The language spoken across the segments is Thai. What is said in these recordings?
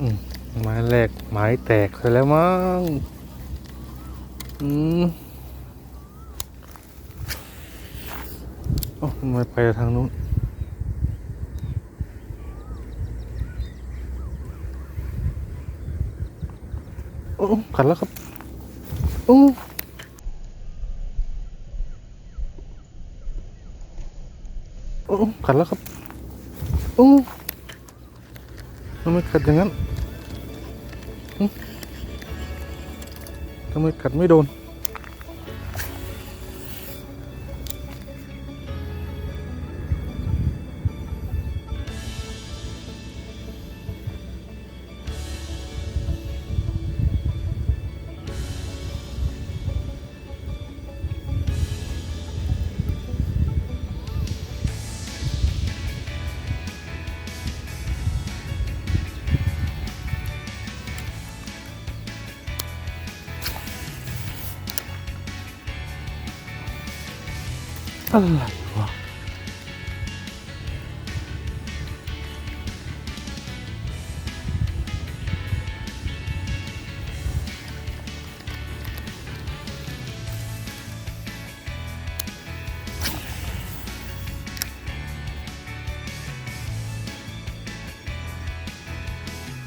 อืมไม้แรกไม้แตกไปแล้วมั้งอืมโอ้าทำไมไปทางนู้นโอ้ขัดแล้วครับโอ้โอ้ขัดแล้วครับโอ้ ทำไมขัดอย่างนั้นทำไมขัดไม่โดน อะไรวะ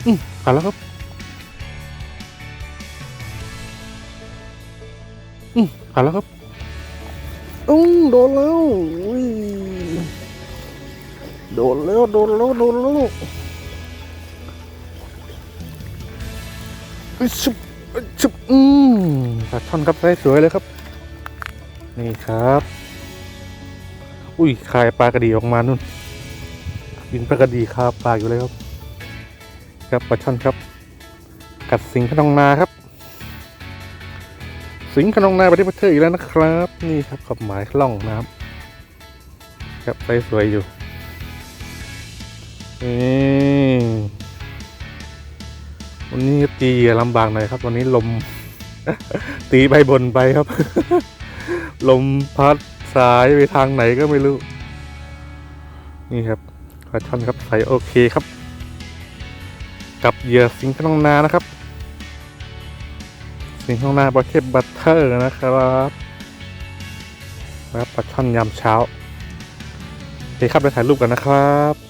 อืมขาดแล้วครับ อืมขาดแล้วครับ อุ้งโดนแล้วอุ้ยโดนแล้วโดนแล้วโดนแล้วอึชุบอึ๊ยชุบอืมปลาช่อนครับได้สวยเลยครับ นี่ครับ อุ้ยคายปลากระดีออกมานู่นกินปลากระดีคาปากอยู่เลยครับ ครับปลาช่อนครับ กัดสิงขนองนาครับ สิงห์ขนองนาประเทศประเทศอีกแล้วนะครับ นี่ครับขอบหมายล่องนะครับ ครับไปสวยอยู่นี่วันนี้ตีลำบากหน่อยครับ วันนี้ลม ตีใบบนไปครับ ลมพัดสายไปทางไหนก็ไม่รู้ นี่ครับปลาช่อนครับใส่โอเคครับ กับเหยื่อสิงห์ขนองนานะครับ สิ่งข้างหน้าปรเทศบัตเตอร์นะครับครับปลาช่อนยามเช้าโอเคครับไปถ่ายรูปกันนะครับ